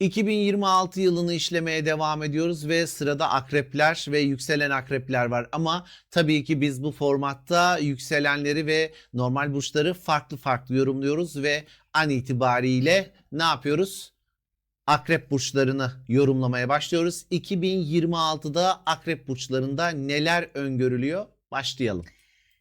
2026 yılını işlemeye devam ediyoruz ve sırada akrepler ve yükselen akrepler var. Ama tabii ki biz bu formatta yükselenleri ve normal burçları farklı farklı yorumluyoruz ve an itibariyle ne yapıyoruz? Akrep burçlarını yorumlamaya başlıyoruz. 2026'da akrep burçlarında neler öngörülüyor? Başlayalım.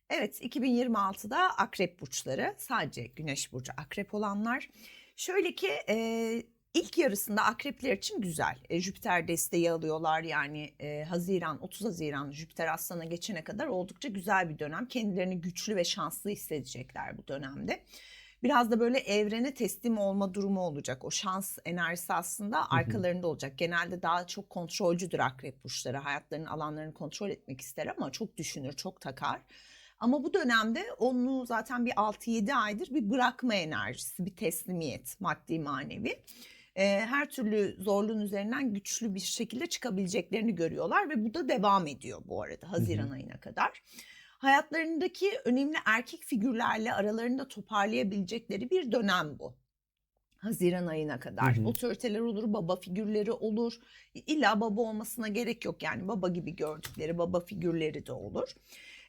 Evet 2026'da akrep burçları sadece güneş burcu akrep olanlar. Şöyle ki e, ilk yarısında akrepler için güzel. E, Jüpiter desteği alıyorlar yani e, Haziran 30 Haziran Jüpiter Aslan'a geçene kadar oldukça güzel bir dönem. Kendilerini güçlü ve şanslı hissedecekler bu dönemde. Biraz da böyle evrene teslim olma durumu olacak. O şans enerjisi aslında arkalarında olacak. Genelde daha çok kontrolcüdür akrep burçları. Hayatlarının alanlarını kontrol etmek ister ama çok düşünür, çok takar. Ama bu dönemde onu zaten bir 6-7 aydır bir bırakma enerjisi, bir teslimiyet maddi manevi. Ee, her türlü zorluğun üzerinden güçlü bir şekilde çıkabileceklerini görüyorlar ve bu da devam ediyor bu arada Haziran ayına kadar. Hayatlarındaki önemli erkek figürlerle aralarında toparlayabilecekleri bir dönem bu. Haziran ayına kadar. Hı hı. Otoriteler olur, baba figürleri olur. İlla baba olmasına gerek yok yani baba gibi gördükleri baba figürleri de olur.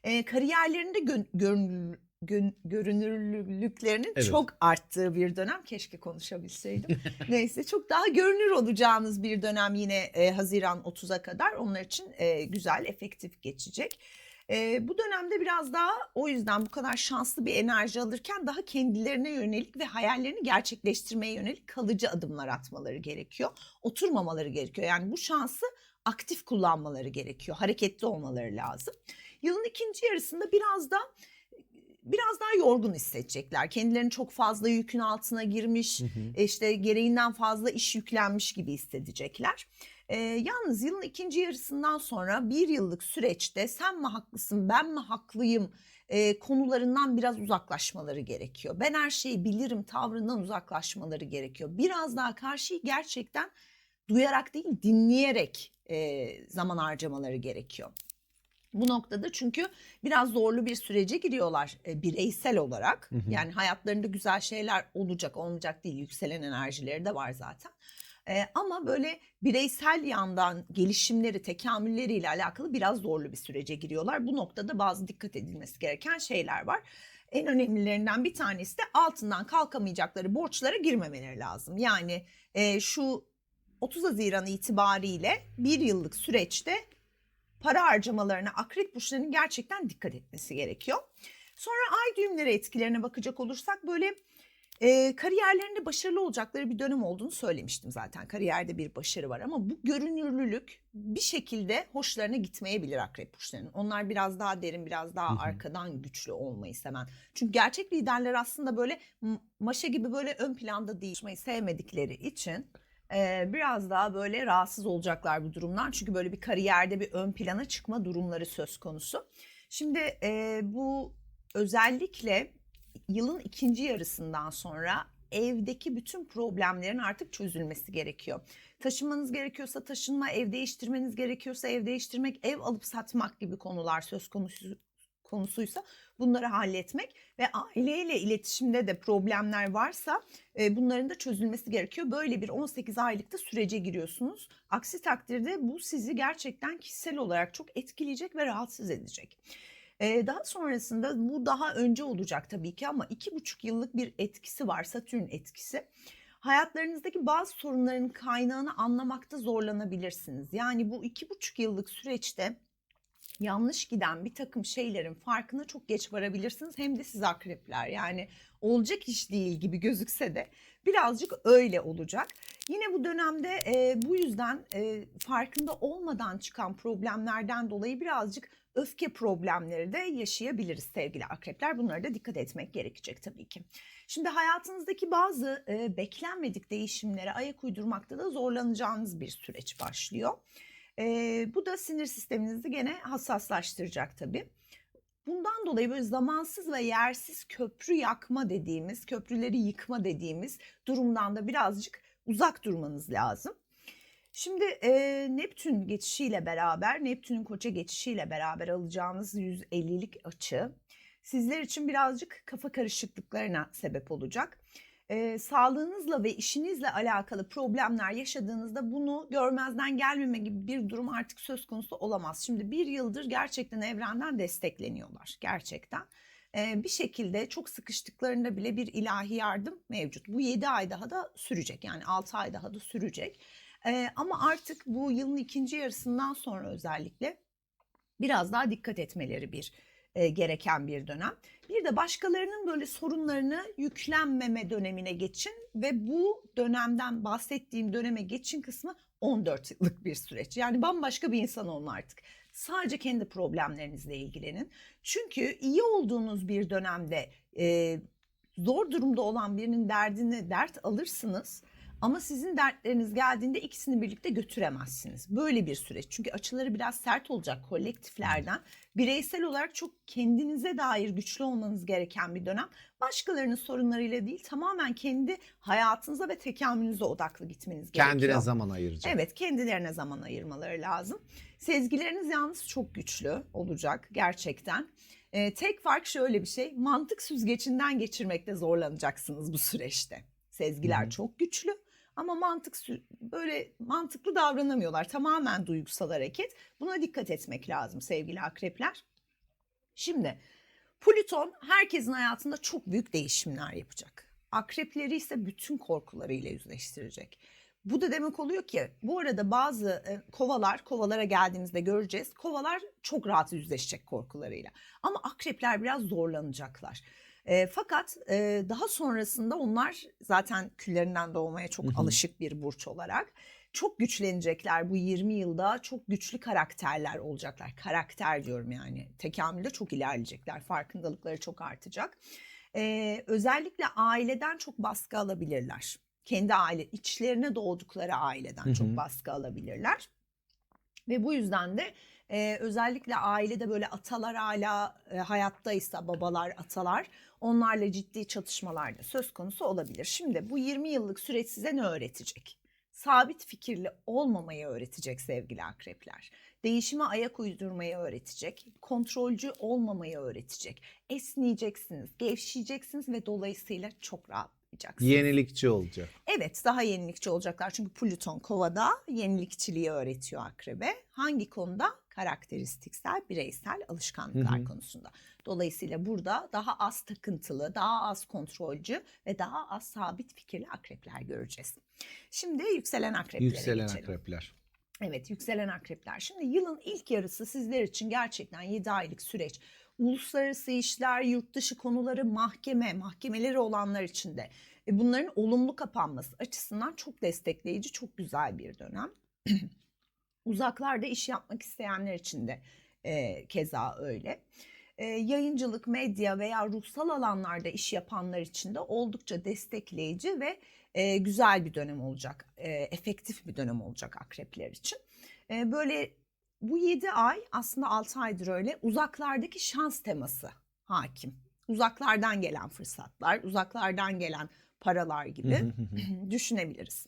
Ee, kariyerlerinde gö- görünür- gön- görünürlüklerinin Evet. çok arttığı bir dönem. Keşke konuşabilseydim. Neyse çok daha görünür olacağınız bir dönem yine e, Haziran 30'a kadar onlar için e, güzel, efektif geçecek. E, bu dönemde biraz daha o yüzden bu kadar şanslı bir enerji alırken daha kendilerine yönelik ve hayallerini gerçekleştirmeye yönelik kalıcı adımlar atmaları gerekiyor. Oturmamaları gerekiyor. Yani bu şansı aktif kullanmaları gerekiyor. Hareketli olmaları lazım. Yılın ikinci yarısında biraz da biraz daha yorgun hissedecekler. Kendilerini çok fazla yükün altına girmiş, e, işte gereğinden fazla iş yüklenmiş gibi hissedecekler. E, yalnız yılın ikinci yarısından sonra bir yıllık süreçte sen mi haklısın ben mi haklıyım e, konularından biraz uzaklaşmaları gerekiyor. Ben her şeyi bilirim tavrından uzaklaşmaları gerekiyor. Biraz daha karşıyı gerçekten duyarak değil dinleyerek e, zaman harcamaları gerekiyor. Bu noktada çünkü biraz zorlu bir sürece giriyorlar e, bireysel olarak. Hı hı. Yani hayatlarında güzel şeyler olacak olmayacak değil yükselen enerjileri de var zaten. E, ama böyle bireysel yandan gelişimleri, tekamülleriyle alakalı biraz zorlu bir sürece giriyorlar. Bu noktada bazı dikkat edilmesi gereken şeyler var. En önemlilerinden bir tanesi de altından kalkamayacakları borçlara girmemeleri lazım. Yani e, şu 30 Haziran itibariyle bir yıllık süreçte para harcamalarına akrep burçlarının gerçekten dikkat etmesi gerekiyor. Sonra ay düğümleri etkilerine bakacak olursak böyle e, kariyerlerinde başarılı olacakları bir dönem olduğunu söylemiştim zaten. Kariyerde bir başarı var ama bu görünürlülük bir şekilde hoşlarına gitmeyebilir akrep burçlarının. Onlar biraz daha derin, biraz daha Hı hı. arkadan güçlü olmayı seven. Çünkü gerçek liderler aslında böyle maşa gibi böyle ön planda değil, konuşmayı sevmedikleri için biraz daha böyle rahatsız olacaklar bu durumdan. Çünkü böyle bir kariyerde bir ön plana çıkma durumları söz konusu. Şimdi bu özellikle yılın ikinci yarısından sonra evdeki bütün problemlerin artık çözülmesi gerekiyor. Taşınmanız gerekiyorsa taşınma, ev değiştirmeniz gerekiyorsa ev değiştirmek, ev alıp satmak gibi konular söz konusu konusuysa bunları halletmek ve aileyle iletişimde de problemler varsa e, bunların da çözülmesi gerekiyor. Böyle bir 18 aylıkta sürece giriyorsunuz. Aksi takdirde bu sizi gerçekten kişisel olarak çok etkileyecek ve rahatsız edecek. Ee, daha sonrasında bu daha önce olacak tabii ki ama iki buçuk yıllık bir etkisi var Satürn etkisi. Hayatlarınızdaki bazı sorunların kaynağını anlamakta zorlanabilirsiniz. Yani bu iki buçuk yıllık süreçte yanlış giden bir takım şeylerin farkına çok geç varabilirsiniz. Hem de siz akrepler yani olacak iş değil gibi gözükse de birazcık öyle olacak. Yine bu dönemde e, bu yüzden e, farkında olmadan çıkan problemlerden dolayı birazcık öfke problemleri de yaşayabiliriz sevgili akrepler. Bunlara da dikkat etmek gerekecek tabii ki. Şimdi hayatınızdaki bazı e, beklenmedik değişimlere ayak uydurmakta da zorlanacağınız bir süreç başlıyor. E, bu da sinir sisteminizi gene hassaslaştıracak tabii. Bundan dolayı böyle zamansız ve yersiz köprü yakma dediğimiz, köprüleri yıkma dediğimiz durumdan da birazcık uzak durmanız lazım. Şimdi e, Neptün geçişiyle beraber, Neptün'ün koça geçişiyle beraber alacağınız 150'lik açı sizler için birazcık kafa karışıklıklarına sebep olacak. E, sağlığınızla ve işinizle alakalı problemler yaşadığınızda bunu görmezden gelmeme gibi bir durum artık söz konusu olamaz. Şimdi bir yıldır gerçekten evrenden destekleniyorlar gerçekten. E, bir şekilde çok sıkıştıklarında bile bir ilahi yardım mevcut. Bu 7 ay daha da sürecek yani 6 ay daha da sürecek. E, ama artık bu yılın ikinci yarısından sonra özellikle biraz daha dikkat etmeleri bir e, gereken bir dönem. Bir de başkalarının böyle sorunlarını yüklenmeme dönemine geçin ve bu dönemden bahsettiğim döneme geçin kısmı 14 yıllık bir süreç. Yani bambaşka bir insan olun artık. Sadece kendi problemlerinizle ilgilenin. Çünkü iyi olduğunuz bir dönemde e, zor durumda olan birinin derdini dert alırsınız. Ama sizin dertleriniz geldiğinde ikisini birlikte götüremezsiniz. Böyle bir süreç. Çünkü açıları biraz sert olacak kolektiflerden. Bireysel olarak çok kendinize dair güçlü olmanız gereken bir dönem. Başkalarının sorunlarıyla değil tamamen kendi hayatınıza ve tekamülünüze odaklı gitmeniz gerekiyor. Kendine zaman ayıracak. Evet kendilerine zaman ayırmaları lazım. Sezgileriniz yalnız çok güçlü olacak gerçekten. Ee, tek fark şöyle bir şey mantık süzgecinden geçirmekte zorlanacaksınız bu süreçte. Sezgiler Hı hı. çok güçlü ama mantık böyle mantıklı davranamıyorlar. Tamamen duygusal hareket. Buna dikkat etmek lazım sevgili akrepler. Şimdi Plüton herkesin hayatında çok büyük değişimler yapacak. Akrepleri ise bütün korkularıyla yüzleştirecek. Bu da demek oluyor ki bu arada bazı e, kovalar, kovalara geldiğimizde göreceğiz. Kovalar çok rahat yüzleşecek korkularıyla. Ama akrepler biraz zorlanacaklar. E, fakat e, daha sonrasında onlar zaten küllerinden doğmaya çok Hı hı. alışık bir burç olarak çok güçlenecekler bu 20 yılda çok güçlü karakterler olacaklar. Karakter diyorum yani tekamülde çok ilerleyecekler farkındalıkları çok artacak. Ee, özellikle aileden çok baskı alabilirler. Kendi aile içlerine doğdukları aileden Hı hı. çok baskı alabilirler. Ve bu yüzden de e, özellikle ailede böyle atalar hala e, hayattaysa babalar atalar onlarla ciddi çatışmalar da söz konusu olabilir. Şimdi bu 20 yıllık süreç size ne öğretecek? Sabit fikirli olmamayı öğretecek sevgili akrepler. Değişime ayak uydurmayı öğretecek. Kontrolcü olmamayı öğretecek. Esneyeceksiniz, gevşeyeceksiniz ve dolayısıyla çok rahatlayacaksınız. Yenilikçi olacak. Evet daha yenilikçi olacaklar çünkü Plüton kovada yenilikçiliği öğretiyor akrebe. Hangi konuda? Karakteristiksel, bireysel alışkanlıklar Hı hı. konusunda. Dolayısıyla burada daha az takıntılı, daha az kontrolcü ve daha az sabit fikirli akrepler göreceğiz. Şimdi yükselen akreplere Yükselen geçelim. akrepler. Evet yükselen akrepler. Şimdi yılın ilk yarısı sizler için gerçekten 7 aylık süreç. Uluslararası işler, yurt dışı konuları, mahkeme, mahkemeleri olanlar için de e, bunların olumlu kapanması açısından çok destekleyici, çok güzel bir dönem. Uzaklarda iş yapmak isteyenler için de e, keza öyle. E, yayıncılık, medya veya ruhsal alanlarda iş yapanlar için de oldukça destekleyici ve e, güzel bir dönem olacak. E, efektif bir dönem olacak akrepler için. E, böyle bu 7 ay aslında 6 aydır öyle uzaklardaki şans teması hakim. Uzaklardan gelen fırsatlar, uzaklardan gelen paralar gibi düşünebiliriz.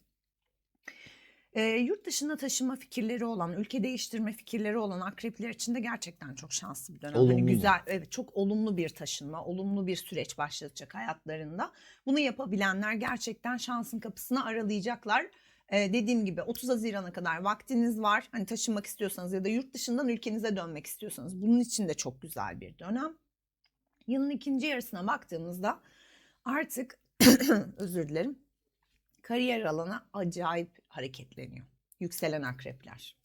E, yurt dışına taşınma fikirleri olan, ülke değiştirme fikirleri olan akrepler için de gerçekten çok şanslı bir dönem. Hani Olumlu mu? güzel, evet çok olumlu bir taşınma, olumlu bir süreç başlatacak hayatlarında. Bunu yapabilenler gerçekten şansın kapısını aralayacaklar. Ee, dediğim gibi 30 Haziran'a kadar vaktiniz var. Hani taşınmak istiyorsanız ya da yurt dışından ülkenize dönmek istiyorsanız bunun için de çok güzel bir dönem. Yılın ikinci yarısına baktığımızda artık özür dilerim kariyer alanı acayip hareketleniyor. Yükselen akrepler.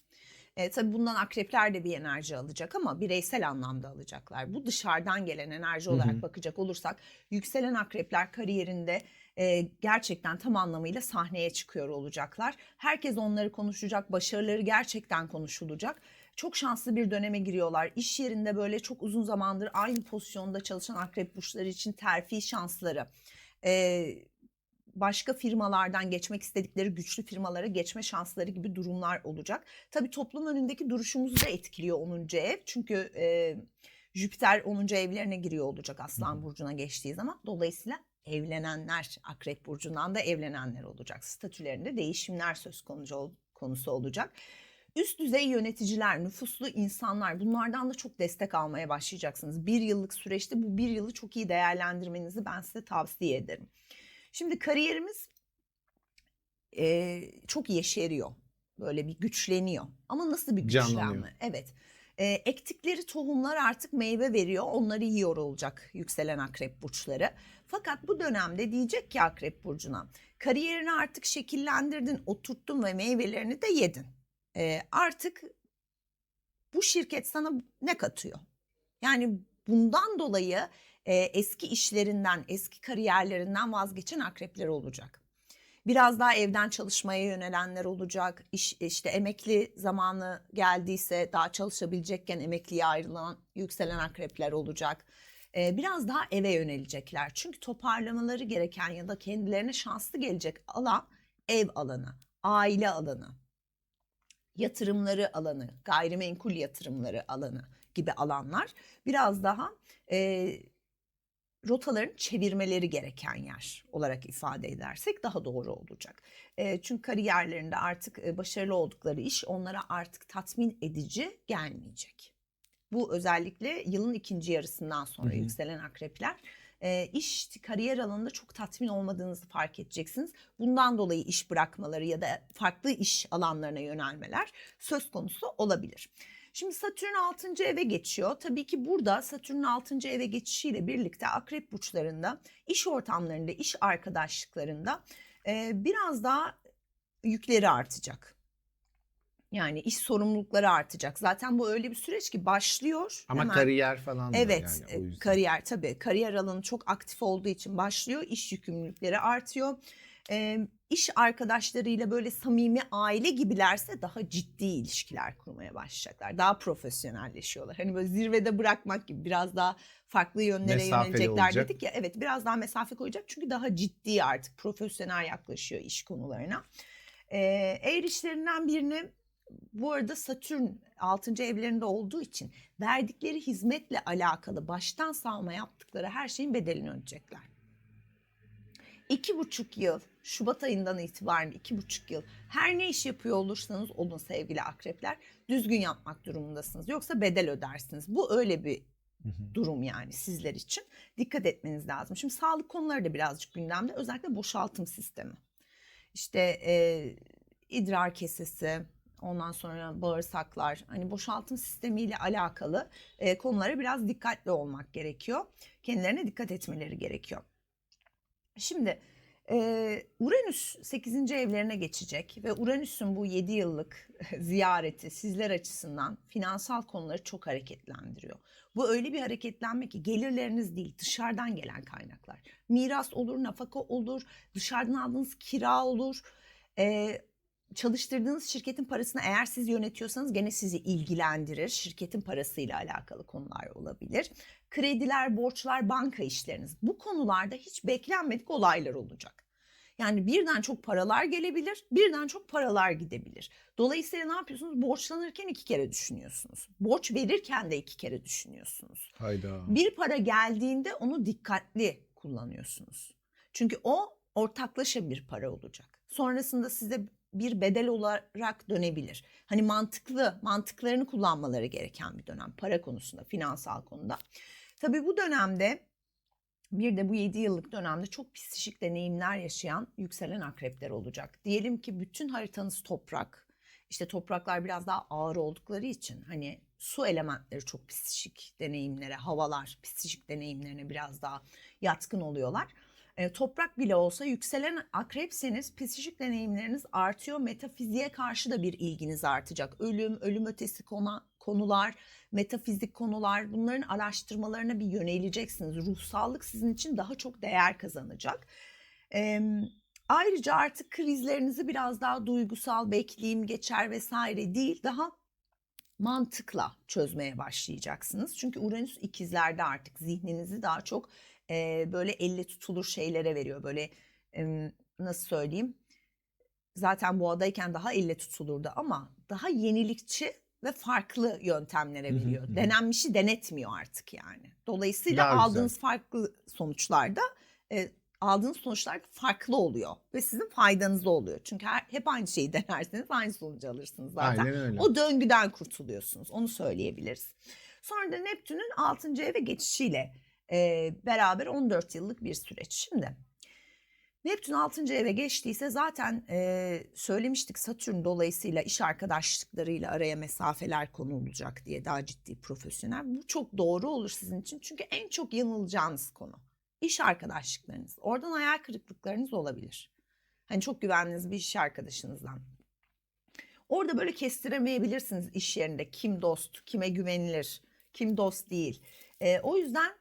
E, tabii bundan akrepler de bir enerji alacak ama bireysel anlamda alacaklar. Bu dışarıdan gelen enerji olarak hı. bakacak olursak yükselen akrepler kariyerinde e, gerçekten tam anlamıyla sahneye çıkıyor olacaklar. Herkes onları konuşacak, başarıları gerçekten konuşulacak. Çok şanslı bir döneme giriyorlar. İş yerinde böyle çok uzun zamandır aynı pozisyonda çalışan akrep burçları için terfi şansları. E, başka firmalardan geçmek istedikleri güçlü firmalara geçme şansları gibi durumlar olacak. Tabii toplum önündeki duruşumuzu da etkiliyor 10. ev. Çünkü e, Jüpiter 10. evlerine giriyor olacak Aslan Burcu'na geçtiği zaman. Dolayısıyla evlenenler, Akrep Burcu'ndan da evlenenler olacak. Statülerinde değişimler söz konusu, konusu olacak. Üst düzey yöneticiler, nüfuslu insanlar bunlardan da çok destek almaya başlayacaksınız. Bir yıllık süreçte bu bir yılı çok iyi değerlendirmenizi ben size tavsiye ederim. Şimdi kariyerimiz e, çok yeşeriyor. Böyle bir güçleniyor. Ama nasıl bir Canlanıyor. güçlenme? Evet. E, ektikleri tohumlar artık meyve veriyor. Onları yiyor olacak yükselen akrep burçları. Fakat bu dönemde diyecek ki akrep burcuna kariyerini artık şekillendirdin, oturttun ve meyvelerini de yedin. E, artık bu şirket sana ne katıyor? Yani bundan dolayı e, eski işlerinden, eski kariyerlerinden vazgeçen akrepler olacak. Biraz daha evden çalışmaya yönelenler olacak. İş, işte emekli zamanı geldiyse daha çalışabilecekken emekliye ayrılan yükselen akrepler olacak. Ee, biraz daha eve yönelecekler. Çünkü toparlamaları gereken ya da kendilerine şanslı gelecek alan ev alanı, aile alanı, yatırımları alanı, gayrimenkul yatırımları alanı gibi alanlar biraz daha e, rotaların çevirmeleri gereken yer olarak ifade edersek daha doğru olacak. E, çünkü kariyerlerinde artık e, başarılı oldukları iş onlara artık tatmin edici gelmeyecek. Bu özellikle yılın ikinci yarısından sonra Hı hı. yükselen akrepler e, iş kariyer alanında çok tatmin olmadığınızı fark edeceksiniz. Bundan dolayı iş bırakmaları ya da farklı iş alanlarına yönelmeler söz konusu olabilir. Şimdi Satürn 6. eve geçiyor. Tabii ki burada Satürn'ün 6. eve geçişiyle birlikte akrep burçlarında, iş ortamlarında, iş arkadaşlıklarında e, biraz daha yükleri artacak. Yani iş sorumlulukları artacak. Zaten bu öyle bir süreç ki başlıyor. Ama hemen- kariyer falan da Evet, yani e, yüzden. kariyer tabii. Kariyer alanı çok aktif olduğu için başlıyor. İş yükümlülükleri artıyor. E, iş arkadaşlarıyla böyle samimi aile gibilerse daha ciddi ilişkiler kurmaya başlayacaklar. Daha profesyonelleşiyorlar. Hani böyle zirvede bırakmak gibi biraz daha farklı yönlere Mesafeli yönelecekler olacak. dedik ya. Evet, biraz daha mesafe koyacak çünkü daha ciddi artık profesyonel yaklaşıyor iş konularına. E, eğer işlerinden birini bu arada Satürn 6. evlerinde olduğu için verdikleri hizmetle alakalı baştan savma yaptıkları her şeyin bedelini ödeyecekler. İki buçuk yıl, Şubat ayından itibaren iki buçuk yıl her ne iş yapıyor olursanız olun sevgili akrepler düzgün yapmak durumundasınız. Yoksa bedel ödersiniz. Bu öyle bir durum yani sizler için. Dikkat etmeniz lazım. Şimdi sağlık konuları da birazcık gündemde. Özellikle boşaltım sistemi. İşte e, idrar kesesi, ondan sonra bağırsaklar, hani boşaltım sistemiyle alakalı e, konulara biraz dikkatli olmak gerekiyor. Kendilerine dikkat etmeleri gerekiyor. Şimdi e, Uranüs 8. evlerine geçecek ve Uranüs'ün bu 7 yıllık ziyareti sizler açısından finansal konuları çok hareketlendiriyor. Bu öyle bir hareketlenme ki gelirleriniz değil dışarıdan gelen kaynaklar. Miras olur, nafaka olur, dışarıdan aldığınız kira olur. E, çalıştırdığınız şirketin parasını eğer siz yönetiyorsanız gene sizi ilgilendirir. Şirketin parasıyla alakalı konular olabilir. Krediler, borçlar, banka işleriniz. Bu konularda hiç beklenmedik olaylar olacak. Yani birden çok paralar gelebilir, birden çok paralar gidebilir. Dolayısıyla ne yapıyorsunuz? Borçlanırken iki kere düşünüyorsunuz. Borç verirken de iki kere düşünüyorsunuz. Hayda. Bir para geldiğinde onu dikkatli kullanıyorsunuz. Çünkü o ortaklaşa bir para olacak. Sonrasında size bir bedel olarak dönebilir. Hani mantıklı, mantıklarını kullanmaları gereken bir dönem para konusunda, finansal konuda. Tabii bu dönemde bir de bu 7 yıllık dönemde çok psikik deneyimler yaşayan yükselen akrepler olacak. Diyelim ki bütün haritanız toprak. İşte topraklar biraz daha ağır oldukları için hani su elementleri çok psikik deneyimlere, havalar psikik deneyimlerine biraz daha yatkın oluyorlar. E, toprak bile olsa yükselen akrepseniz psikik deneyimleriniz artıyor. Metafiziğe karşı da bir ilginiz artacak. Ölüm, ölüm ötesi konu, konular, metafizik konular bunların araştırmalarına bir yöneleceksiniz. Ruhsallık sizin için daha çok değer kazanacak. E, ayrıca artık krizlerinizi biraz daha duygusal bekleyeyim geçer vesaire değil daha mantıkla çözmeye başlayacaksınız. Çünkü Uranüs ikizlerde artık zihninizi daha çok e, böyle elle tutulur şeylere veriyor. Böyle e, nasıl söyleyeyim? Zaten boğadayken daha elle tutulurdu ama daha yenilikçi ve farklı yöntemlere veriyor. Denenmişi denetmiyor artık yani. Dolayısıyla Daha güzel. aldığınız farklı sonuçlarda e, aldığınız sonuçlar farklı oluyor ve sizin faydanıza oluyor. Çünkü her, hep aynı şeyi denerseniz aynı sonucu alırsınız zaten. Aynen öyle. O döngüden kurtuluyorsunuz. Onu söyleyebiliriz. Sonra da Neptün'ün 6. eve geçişiyle e, beraber 14 yıllık bir süreç. Şimdi Neptün 6. eve geçtiyse zaten e, söylemiştik Satürn dolayısıyla iş arkadaşlıklarıyla araya mesafeler konulacak diye daha ciddi profesyonel. Bu çok doğru olur sizin için çünkü en çok yanılacağınız konu iş arkadaşlıklarınız. Oradan hayal kırıklıklarınız olabilir. Hani çok güvendiğiniz bir iş arkadaşınızdan. Orada böyle kestiremeyebilirsiniz iş yerinde kim dost, kime güvenilir, kim dost değil. E, o yüzden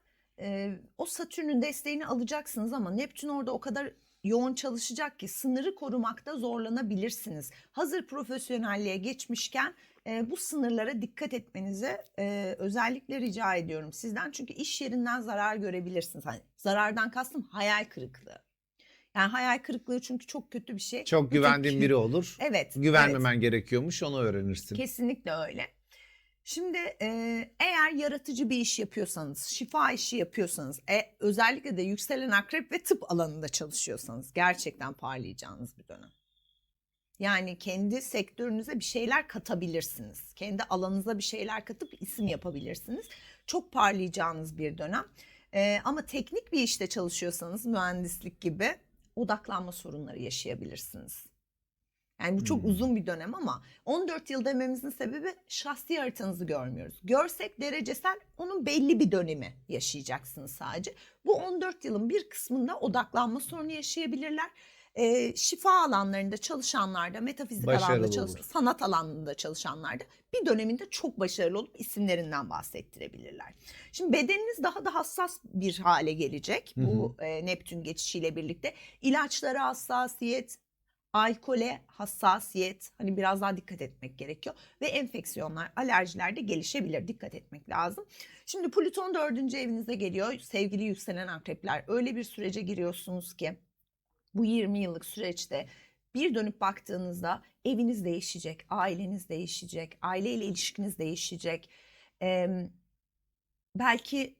e, o Satürn'ün desteğini alacaksınız ama Neptün orada o kadar yoğun çalışacak ki sınırı korumakta zorlanabilirsiniz. Hazır profesyonelliğe geçmişken e, bu sınırlara dikkat etmenizi e, özellikle rica ediyorum sizden. Çünkü iş yerinden zarar görebilirsiniz. Hani zarardan kastım hayal kırıklığı. Yani hayal kırıklığı çünkü çok kötü bir şey. Çok güvendiğin biri olur. Evet. evet. Güvenmemen gerekiyormuş onu öğrenirsin. Kesinlikle öyle. Şimdi eğer yaratıcı bir iş yapıyorsanız, şifa işi yapıyorsanız, e, özellikle de yükselen akrep ve tıp alanında çalışıyorsanız gerçekten parlayacağınız bir dönem. Yani kendi sektörünüze bir şeyler katabilirsiniz. Kendi alanınıza bir şeyler katıp isim yapabilirsiniz. Çok parlayacağınız bir dönem. E, ama teknik bir işte çalışıyorsanız mühendislik gibi odaklanma sorunları yaşayabilirsiniz. Yani bu çok Hmm. uzun bir dönem ama 14 yıl dememizin sebebi şahsi haritanızı görmüyoruz. Görsek derecesel onun belli bir dönemi yaşayacaksınız sadece. Bu 14 yılın bir kısmında odaklanma sorunu yaşayabilirler. Ee, şifa alanlarında çalışanlarda, metafizik Başarılı alanda çalış, olur. sanat alanında çalışanlarda bir döneminde çok başarılı olup isimlerinden bahsettirebilirler. Şimdi bedeniniz daha da hassas bir hale gelecek bu e, Neptün geçişiyle birlikte. İlaçlara hassasiyet, alkole hassasiyet hani biraz daha dikkat etmek gerekiyor ve enfeksiyonlar, alerjiler de gelişebilir. Dikkat etmek lazım. Şimdi Plüton dördüncü evinize geliyor. Sevgili yükselen akrepler öyle bir sürece giriyorsunuz ki bu 20 yıllık süreçte bir dönüp baktığınızda eviniz değişecek, aileniz değişecek, aileyle ilişkiniz değişecek. Ee, belki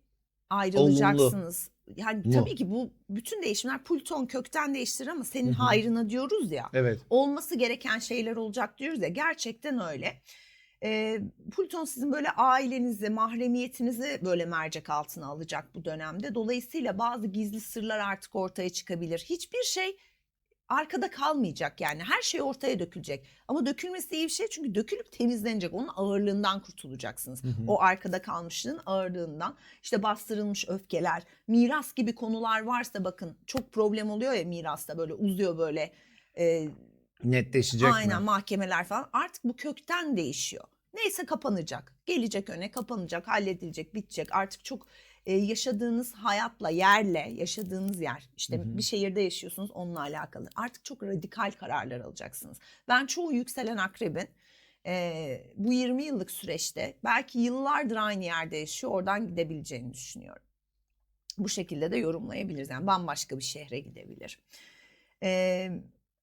ayrılacaksınız. Yani Mu. tabii ki bu bütün değişimler Plüton kökten değiştirir ama senin Hı hı. hayrına diyoruz ya. Evet. Olması gereken şeyler olacak diyoruz ya. Gerçekten öyle. Ee, Plüton sizin böyle ailenizi, mahremiyetinizi böyle mercek altına alacak bu dönemde. Dolayısıyla bazı gizli sırlar artık ortaya çıkabilir. Hiçbir şey arkada kalmayacak yani. Her şey ortaya dökülecek. Ama dökülmesi iyi bir şey çünkü dökülüp temizlenecek. Onun ağırlığından kurtulacaksınız. Hı hı. O arkada kalmışlığın ağırlığından. İşte bastırılmış öfkeler, miras gibi konular varsa bakın çok problem oluyor ya mirasta böyle uzuyor böyle. e, Netleşecek Aynen mi? mahkemeler falan artık bu kökten değişiyor. Neyse kapanacak. Gelecek öne kapanacak, halledilecek, bitecek. Artık çok e, yaşadığınız hayatla, yerle, yaşadığınız yer. işte Hı hı. bir şehirde yaşıyorsunuz onunla alakalı. Artık çok radikal kararlar alacaksınız. Ben çoğu yükselen akrebin e, bu 20 yıllık süreçte belki yıllardır aynı yerde yaşıyor oradan gidebileceğini düşünüyorum. Bu şekilde de yorumlayabiliriz. Yani bambaşka bir şehre gidebilir. Ee,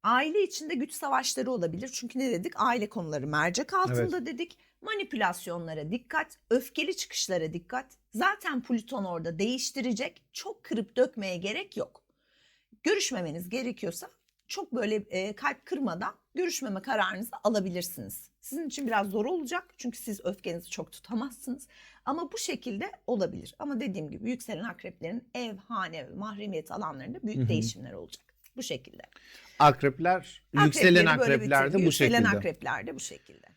aile içinde güç savaşları olabilir. Çünkü ne dedik? Aile konuları mercek altında dedik. Manipülasyonlara dikkat, öfkeli çıkışlara dikkat. Zaten Plüton orada değiştirecek. Çok kırıp dökmeye gerek yok. Görüşmemeniz gerekiyorsa çok böyle e, kalp kırmadan görüşmeme kararınızı alabilirsiniz. Sizin için biraz zor olacak çünkü siz öfkenizi çok tutamazsınız. Ama bu şekilde olabilir. Ama dediğim gibi yükselen akreplerin ev, hane mahremiyet alanlarında büyük Hı hı. değişimler olacak. Bu şekilde. Akrepler, yükselen Akrepleri böyle akrepler de bitirdi. bu yükselen şekilde. akrepler de bu şekilde.